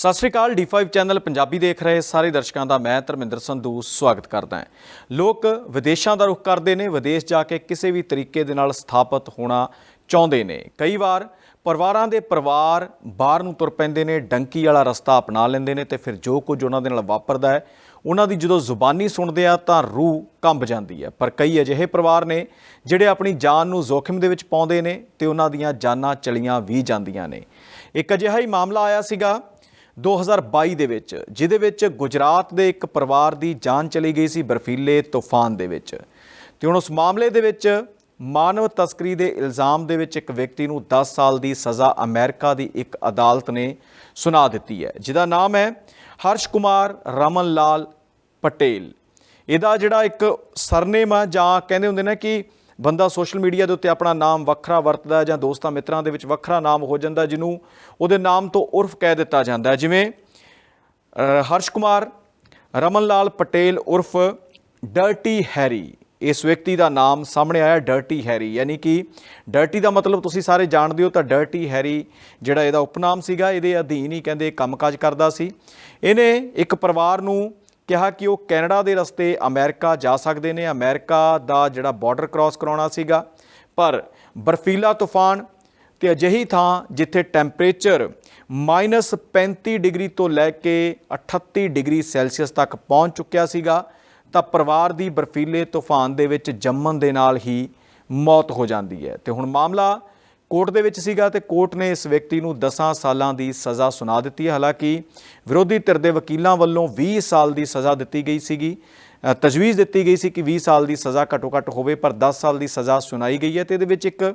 ਸਤਿ ਸ਼੍ਰੀ ਅਕਾਲ D5 channel Punjabi ਦੇਖ ਰਹੇ ਸਾਰੇ ਦਰਸ਼ਕਾਂ ਦਾ ਮੈਂ ਧਰਮਿੰਦਰ ਸੰਧੂ ਸਵਾਗਤ ਕਰਦਾ ਹਾਂ। ਲੋਕ ਵਿਦੇਸ਼ਾਂ ਦਾ ਰੁਖ ਕਰਦੇ ਨੇ, ਵਿਦੇਸ਼ ਜਾ ਕੇ ਕਿਸੇ ਵੀ ਤਰੀਕੇ ਦੇ ਨਾਲ ਸਥਾਪਿਤ ਹੋਣਾ ਚਾਹੁੰਦੇ ਨੇ। ਕਈ ਵਾਰ ਪਰਿਵਾਰਾਂ ਦੇ ਪਰਿਵਾਰ ਬਾਹਰ ਨੂੰ ਤੁਰ ਪੈਂਦੇ ਨੇ, ਡੰਕੀ ਵਾਲਾ ਰਸਤਾ ਅਪਣਾ ਲੈਂਦੇ ਨੇ ਤੇ ਫਿਰ ਜੋ ਕੁਝ ਉਹਨਾਂ ਦੇ ਨਾਲ ਵਾਪਰਦਾ ਹੈ, ਉਹਨਾਂ ਦੀ ਜਦੋਂ ਜ਼ੁਬਾਨੀ ਸੁਣਦੇ ਆ ਤਾਂ ਰੂਹ ਕੰਬ ਜਾਂਦੀ ਹੈ। ਪਰ ਕਈ ਅਜਿਹੇ ਪਰਿਵਾਰ ਨੇ ਜਿਹੜੇ ਆਪਣੀ ਜਾਨ ਨੂੰ ਜ਼ੋਖਿਮ ਦੇ ਵਿੱਚ ਪਾਉਂਦੇ ਨੇ ਤੇ ਉਹਨਾਂ ਦੀਆਂ ਜਾਨਾਂ ਚਲੀਆਂ ਵੀ ਜਾਂਦੀਆਂ ਨੇ। ਇੱਕ ਅਜਿਹਾ ਹੀ ਮਾਮਲਾ ਆਇਆ ਸੀਗਾ 2022 ਦੇ ਵਿੱਚ, ਜਿਹਦੇ ਵਿੱਚ ਗੁਜਰਾਤ ਦੇ ਇੱਕ ਪਰਿਵਾਰ ਦੀ ਜਾਨ ਚਲੀ ਗਈ ਸੀ ਬਰਫੀਲੇ ਤੂਫਾਨ ਦੇ ਵਿੱਚ। ਤੇ ਹੁਣ ਉਸ ਮਾਮਲੇ ਦੇ ਵਿੱਚ ਮਾਨਵ ਤਸਕਰੀ ਦੇ ਇਲਜ਼ਾਮ ਦੇ ਵਿੱਚ ਇੱਕ ਵਿਅਕਤੀ ਨੂੰ 10 ਸਾਲ ਦੀ ਸਜ਼ਾ ਅਮਰੀਕਾ ਦੀ ਇੱਕ ਅਦਾਲਤ ਨੇ ਸੁਣਾ ਦਿੱਤੀ ਹੈ। ਜਿਹਦਾ ਨਾਮ ਹੈ ਹਰਸ਼ ਕੁਮਾਰ ਰਮਨ ਲਾਲ ਪਟੇਲ। ਇਹਦਾ ਜਿਹੜਾ ਇੱਕ ਸਰਨੇਮ ਆ ਜਾਂ ਕਹਿੰਦੇ ਹੁੰਦੇ ਨੇ ਕਿ ਬੰਦਾ ਸੋਸ਼ਲ ਮੀਡੀਆ ਦੇ ਉੱਤੇ ਆਪਣਾ ਨਾਮ ਵੱਖਰਾ ਵਰਤਦਾ ਜਾਂ ਦੋਸਤਾਂ ਮਿੱਤਰਾਂ ਦੇ ਵਿੱਚ ਵੱਖਰਾ ਨਾਮ ਹੋ ਜਾਂਦਾ ਜਿਹਨੂੰ ਉਹਦੇ ਨਾਮ ਤੋਂ ਉਰਫ ਕਹਿ ਦਿੱਤਾ ਜਾਂਦਾ ਜਿਵੇਂ ਹਰਸ਼ ਕੁਮਾਰ ਰਮਨ ਲਾਲ ਪਟੇਲ ਉਰਫ ਡਰਟੀ ਹੈਰੀ। ਇਸ ਵਿਅਕਤੀ ਦਾ ਨਾਮ ਸਾਹਮਣੇ ਆਇਆ ਡਰਟੀ ਹੈਰੀ। ਯਾਨੀ ਕਿ ਡਰਟੀ ਦਾ ਮਤਲਬ ਤੁਸੀਂ ਸਾਰੇ ਜਾਣਦੇ ਹੋ ਤਾਂ ਡਰਟੀ ਹੈਰੀ ਜਿਹੜਾ ਇਹਦਾ ਉਪਨਾਮ ਸੀਗਾ, ਇਹਦੇ ਅਧੀਨ ਹੀ ਕਹਿੰਦੇ ਕੰਮਕਾਜ ਕਰਦਾ ਸੀ। ਇਹਨੇ ਇੱਕ ਪਰਿਵਾਰ ਨੂੰ ਕਿਹਾ ਕਿ ਉਹ ਕੈਨੇਡਾ ਦੇ ਰਸਤੇ ਅਮਰੀਕਾ ਜਾ ਸਕਦੇ ਨੇ। ਅਮਰੀਕਾ ਦਾ ਜਿਹੜਾ ਬਾਰਡਰ ਕ੍ਰਾਸ ਕਰਾਉਣਾ ਸੀਗਾ। ਪਰ ਬਰਫੀਲਾ ਤੂਫਾਨ ਤੇ ਅਜਿਹੀ ਥਾਂ ਜਿੱਥੇ ਟੈਂਪਰੇਚਰ -35 ਡਿਗਰੀ ਤੋਂ ਲੈ ਕੇ 38 ਡਿਗਰੀ ਸੈਲਸੀਅਸ ਤੱਕ ਪਹੁੰਚ ਚੁੱਕਿਆ ਸੀਗਾ, ਤਾਂ ਪਰਿਵਾਰ ਦੀ ਬਰਫੀਲੇ ਤੂਫਾਨ ਦੇ ਵਿੱਚ ਜੰਮਣ ਦੇ ਨਾਲ ਹੀ ਮੌਤ ਹੋ ਜਾਂਦੀ ਹੈ। ਤੇ ਹੁਣ ਮਾਮਲਾ ਕੋਰਟ ਦੇ ਵਿੱਚ ਸੀਗਾ ਤੇ ਕੋਰਟ ਨੇ ਇਸ ਵਿਅਕਤੀ ਨੂੰ 10 ਸਾਲਾਂ ਦੀ ਸਜ਼ਾ ਸੁਣਾ ਦਿੱਤੀ ਹੈ। ਹਾਲਾਂਕਿ ਵਿਰੋਧੀ ਧਿਰ ਦੇ ਵਕੀਲਾਂ ਵੱਲੋਂ 20 ਸਾਲ ਦੀ ਸਜ਼ਾ ਦਿੱਤੀ ਗਈ ਸੀਗੀ। ਤਜਵੀਜ਼ ਦਿੱਤੀ ਗਈ ਸੀ ਕਿ 20 ਸਾਲ ਦੀ ਸਜ਼ਾ ਘੱਟੋ ਘੱਟ ਹੋਵੇ, ਪਰ 10 ਸਾਲ ਦੀ ਸਜ਼ਾ ਸੁਣਾਈ ਗਈ ਹੈ ਤੇ ਇਹਦੇ ਵਿੱਚ ਇੱਕ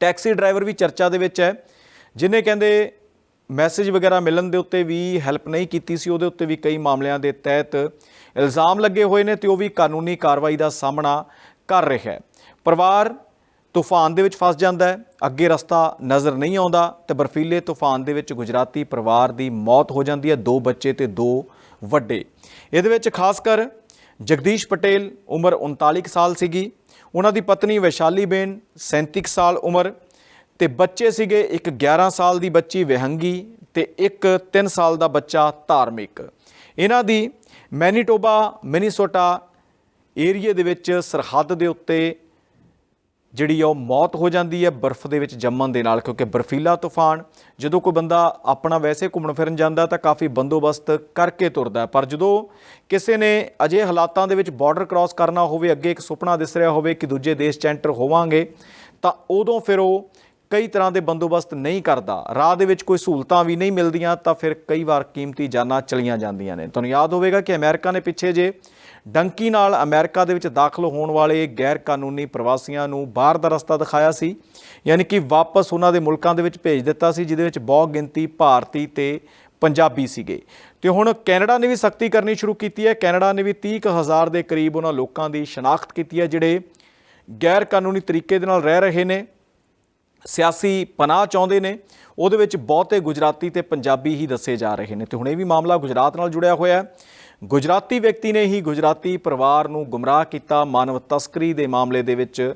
ਟੈਕਸੀ ਡਰਾਈਵਰ ਵੀ ਚਰਚਾ ਦੇ ਵਿੱਚ ਹੈ, ਜਿਨੇ ਕਹਿੰਦੇ ਮੈਸੇਜ ਵਗੈਰਾ ਮਿਲਣ ਦੇ ਉੱਤੇ ਵੀ ਹੈਲਪ ਨਹੀਂ ਕੀਤੀ ਸੀ। ਉਹਦੇ ਉੱਤੇ ਵੀ ਕਈ ਮਾਮਲਿਆਂ ਦੇ ਤਹਿਤ ਇਲਜ਼ਾਮ ਲੱਗੇ ਹੋਏ ਨੇ ਤੇ ਉਹ ਵੀ ਕਾਨੂੰਨੀ ਕਾਰਵਾਈ ਦਾ ਸਾਹਮਣਾ ਕਰ ਰਿਹਾ ਹੈ। ਪਰਿਵਾਰ ਤੂਫਾਨ ਦੇ ਵਿੱਚ ਫਸ ਜਾਂਦਾ ਹੈ, ਅੱਗੇ ਰਸਤਾ ਨਜ਼ਰ ਨਹੀਂ ਆਉਂਦਾ ਤੇ ਬਰਫੀਲੇ ਤੂਫਾਨ ਦੇ ਵਿੱਚ ਗੁਜਰਾਤੀ ਪਰਿਵਾਰ ਦੀ ਮੌਤ ਹੋ ਜਾਂਦੀ ਹੈ, ਦੋ ਬੱਚੇ ਤੇ ਦੋ ਵੱਡੇ। ਇਹਦੇ ਵਿੱਚ ਖਾਸ ਕਰ ਜਗਦੀਸ਼ ਪਟੇਲ ਉਮਰ 39 ਕੁ ਸਾਲ ਸੀਗੀ, ਉਹਨਾਂ ਦੀ ਪਤਨੀ ਵੈਸ਼ਾਲੀ ਬੇਨ 37 ਕੁ ਸਾਲ ਉਮਰ ਤੇ ਬੱਚੇ ਸੀਗੇ ਇੱਕ 11 ਸਾਲ ਦੀ ਬੱਚੀ ਵਿਹੰਗੀ ਤੇ ਇੱਕ 3 ਸਾਲ ਦਾ ਬੱਚਾ ਧਾਰਮਿਕ। ਇਹਨਾਂ ਦੀ ਮੈਨੀਟੋਬਾ, ਮਿਨੀਸੋਟਾ ਏਰੀਏ ਦੇ ਵਿੱਚ ਸਰਹੱਦ ਦੇ ਉੱਤੇ ਜਿਹੜੀ ਆ ਉਹ ਮੌਤ ਹੋ ਜਾਂਦੀ ਹੈ ਬਰਫ਼ ਦੇ ਵਿੱਚ ਜੰਮਣ ਦੇ ਨਾਲ, ਕਿਉਂਕਿ ਬਰਫੀਲਾ ਤੂਫਾਨ, ਜਦੋਂ ਕੋਈ ਬੰਦਾ ਆਪਣਾ ਵੈਸੇ ਘੁੰਮਣ ਫਿਰਨ ਜਾਂਦਾ ਤਾਂ ਕਾਫੀ ਬੰਦੋਬਸਤ ਕਰਕੇ ਤੁਰਦਾ ਪਰ ਜਦੋਂ ਕਿਸੇ ਨੇ ਅਜੇ ਹਾਲਾਤਾਂ ਦੇ ਵਿੱਚ ਬਾਰਡਰ ਕ੍ਰਾਸ ਕਰਨਾ ਹੋਵੇ, ਅੱਗੇ ਇੱਕ ਸੁਪਨਾ ਦਿਸ ਰਿਹਾ ਹੋਵੇ ਕਿ ਦੂਜੇ ਦੇਸ਼ 'ਚ ਐਂਟਰ ਹੋਵਾਂਗੇ, ਤਾਂ ਉਦੋਂ ਫਿਰ ਉਹ ਕਈ ਤਰ੍ਹਾਂ ਦੇ ਬੰਦੋਬਸਤ ਨਹੀਂ ਕਰਦਾ। ਰਾਹ ਦੇ ਵਿੱਚ ਕੋਈ ਸਹੂਲਤਾਂ ਵੀ ਨਹੀਂ ਮਿਲਦੀਆਂ, ਤਾਂ ਫਿਰ ਕਈ ਵਾਰ ਕੀਮਤੀ ਜਾਨਾਂ ਚਲੀਆਂ ਜਾਂਦੀਆਂ ਨੇ। ਤੁਹਾਨੂੰ ਯਾਦ ਹੋਵੇਗਾ ਕਿ ਅਮਰੀਕਾ ਨੇ ਪਿੱਛੇ ਜੇ ਡੰਕੀ ਨਾਲ ਅਮਰੀਕਾ ਦੇ ਵਿੱਚ ਦਾਖਲ ਹੋਣ ਵਾਲੇ ਗੈਰ ਕਾਨੂੰਨੀ ਪ੍ਰਵਾਸੀਆਂ ਨੂੰ ਬਾਹਰ ਦਾ ਰਸਤਾ ਦਿਖਾਇਆ ਸੀ, ਯਾਨੀ ਕਿ ਵਾਪਸ ਉਹਨਾਂ ਦੇ ਮੁਲਕਾਂ ਦੇ ਵਿੱਚ ਭੇਜ ਦਿੱਤਾ ਸੀ, ਜਿਹਦੇ ਵਿੱਚ ਬਹੁਤ ਗਿਣਤੀ ਭਾਰਤੀ ਤੇ ਪੰਜਾਬੀ ਸੀਗੇ। ਤੇ ਹੁਣ ਕੈਨੇਡਾ ਨੇ ਵੀ ਸਖਤੀ ਕਰਨੀ ਸ਼ੁਰੂ ਕੀਤੀ ਹੈ। ਕੈਨੇਡਾ ਨੇ ਵੀ 30 ਕੁ ਹਜ਼ਾਰ ਦੇ ਕਰੀਬ ਉਹਨਾਂ ਲੋਕਾਂ ਦੀ ਸ਼ਨਾਖਤ ਕੀਤੀ ਹੈ, ਜਿਹੜੇ ਗੈਰ ਕਾਨੂੰਨੀ ਤਰੀਕੇ ਦੇ ਨਾਲ ਰਹਿ ਰਹੇ ਨੇ। ਸਿਆਸੀ ਪਨਾਹ ਚਾਹੁੰਦੇ ਨੇ। ਉਹਦੇ ਵਿੱਚ ਬਹੁਤੇ ਗੁਜਰਾਤੀ ਤੇ ਪੰਜਾਬੀ ਹੀ ਦੱਸੇ ਜਾ ਰਹੇ ਨੇ। ਤੇ ਹੁਣ ਇਹ ਵੀ ਮਾਮਲਾ ਗੁਜਰਾਤ ਨਾਲ ਜੁੜਿਆ ਹੋਇਆ ਹੈ। ਗੁਜਰਾਤੀ ਵਿਅਕਤੀ ਨੇ ਹੀ ਗੁਜਰਾਤੀ ਪਰਿਵਾਰ ਨੂੰ ਗੁੰਮਰਾਹ ਕੀਤਾ, ਮਾਨਵ ਤਸਕਰੀ ਦੇ ਮਾਮਲੇ ਦੇ ਵਿੱਚ।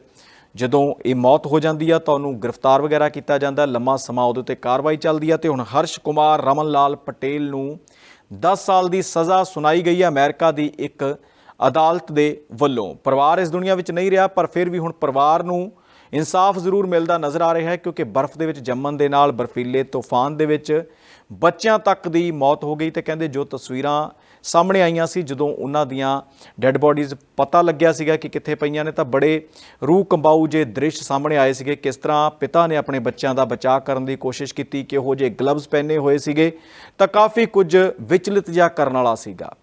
ਜਦੋਂ ਇਹ ਮੌਤ ਹੋ ਜਾਂਦੀ ਆ ਤਾਂ ਉਹਨੂੰ ਗ੍ਰਿਫਤਾਰ ਵਗੈਰਾ ਕੀਤਾ ਜਾਂਦਾ। ਲੰਮਾ ਸਮਾਂ ਉਹਦੇ ਉੱਤੇ ਕਾਰਵਾਈ ਚੱਲਦੀ ਆ ਤੇ ਹੁਣ ਹਰਸ਼ ਕੁਮਾਰ ਰਮਨ ਲਾਲ ਪਟੇਲ ਨੂੰ 10 ਸਾਲ ਦੀ ਸਜ਼ਾ ਸੁਣਾਈ ਗਈ ਹੈ ਅਮਰੀਕਾ ਦੀ ਇੱਕ ਅਦਾਲਤ ਦੇ ਵੱਲੋਂ। ਪਰਿਵਾਰ ਇਸ ਦੁਨੀਆ ਵਿੱਚ ਨਹੀਂ ਰਿਹਾ, ਪਰ ਫਿਰ ਵੀ ਹੁਣ ਪਰਿਵਾਰ ਨੂੰ ਇਨਸਾਫ ਜ਼ਰੂਰ ਮਿਲਦਾ ਨਜ਼ਰ ਆ ਰਿਹਾ ਹੈ ਕਿਉਂਕਿ ਬਰਫ਼ ਦੇ ਵਿੱਚ ਜੰਮਣ ਦੇ ਨਾਲ ਬਰਫੀਲੇ ਤੂਫਾਨ ਦੇ ਵਿੱਚ ਬੱਚਿਆਂ ਤੱਕ ਦੀ ਮੌਤ ਹੋ ਗਈ ਤੇ ਕਹਿੰਦੇ ਜੋ ਤਸਵੀਰਾਂ ਸਾਹਮਣੇ ਆਈਆਂ ਸੀ ਜਦੋਂ ਉਹਨਾਂ ਦੀਆਂ ਡੈੱਡ ਬੋਡੀਜ਼ ਪਤਾ ਲੱਗਿਆ ਸੀਗਾ ਕਿ ਕਿੱਥੇ ਪਈਆਂ ਨੇ ਤਾਂ ਬੜੇ ਰੂਹ ਕੰਬਾਊ ਜੇ ਦ੍ਰਿਸ਼ ਸਾਹਮਣੇ ਆਏ ਸੀਗੇ ਕਿਸ ਤਰ੍ਹਾਂ ਪਿਤਾ ਨੇ ਆਪਣੇ ਬੱਚਿਆਂ ਦਾ ਬਚਾਅ ਕਰਨ ਦੀ ਕੋਸ਼ਿਸ਼ ਕੀਤੀ ਕਿ ਉਹ ਜਿਹੇ ਗਲਵਜ਼ ਪਹਿਨੇ ਹੋਏ ਸੀਗੇ ਤਾਂ ਕਾਫੀ ਕੁਝ ਵਿਚਲਿਤ ਜਿਹਾ ਕਰਨ ਵਾਲਾ ਸੀਗਾ।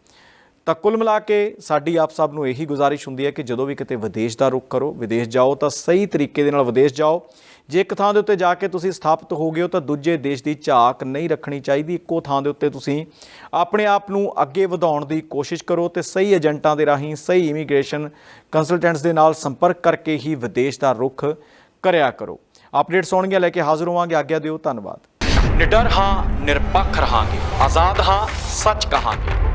ਤਾਂ ਕੁੱਲ ਮਿਲਾ ਕੇ ਸਾਡੀ ਆਪ ਸਭ ਨੂੰ ਇਹੀ ਗੁਜ਼ਾਰਿਸ਼ ਹੁੰਦੀ ਹੈ ਕਿ ਜਦੋਂ ਵੀ ਕਿਤੇ ਵਿਦੇਸ਼ ਦਾ ਰੁਖ ਕਰੋ, ਵਿਦੇਸ਼ ਜਾਓ, ਤਾਂ ਸਹੀ ਤਰੀਕੇ ਦੇ ਨਾਲ ਵਿਦੇਸ਼ ਜਾਓ। ਜੇ ਇੱਕ ਥਾਂ ਦੇ ਉੱਤੇ ਜਾ ਕੇ ਤੁਸੀਂ ਸਥਾਪਿਤ ਹੋ ਗਏ ਹੋ, ਤਾਂ ਦੂਜੇ ਦੇਸ਼ ਦੀ ਝਾਕ ਨਹੀਂ ਰੱਖਣੀ ਚਾਹੀਦੀ। ਇੱਕੋ ਥਾਂ ਦੇ ਉੱਤੇ ਤੁਸੀਂ ਆਪਣੇ ਆਪ ਨੂੰ ਅੱਗੇ ਵਧਾਉਣ ਦੀ ਕੋਸ਼ਿਸ਼ ਕਰੋ ਤੇ ਸਹੀ ਏਜੰਟਾਂ ਦੇ ਰਾਹੀਂ, ਸਹੀ ਇਮੀਗ੍ਰੇਸ਼ਨ ਕੰਸਲਟੈਂਟਸ ਦੇ ਨਾਲ ਸੰਪਰਕ ਕਰਕੇ ਹੀ ਵਿਦੇਸ਼ ਦਾ ਰੁਖ ਕਰਿਆ ਕਰੋ। ਅਪਡੇਟਸ ਆਉਣਗੀਆਂ, ਲੈ ਕੇ ਹਾਜ਼ਰ ਹੋਵਾਂਗੇ। ਆਗਿਆ ਦਿਓ, ਧੰਨਵਾਦ। ਨਿਡਰ ਹਾਂ, ਨਿਰਪੱਖ ਰਹਾਂਗੇ। ਆਜ਼ਾਦ ਹਾਂ, ਸੱਚ ਕਹਾਂਗੇ।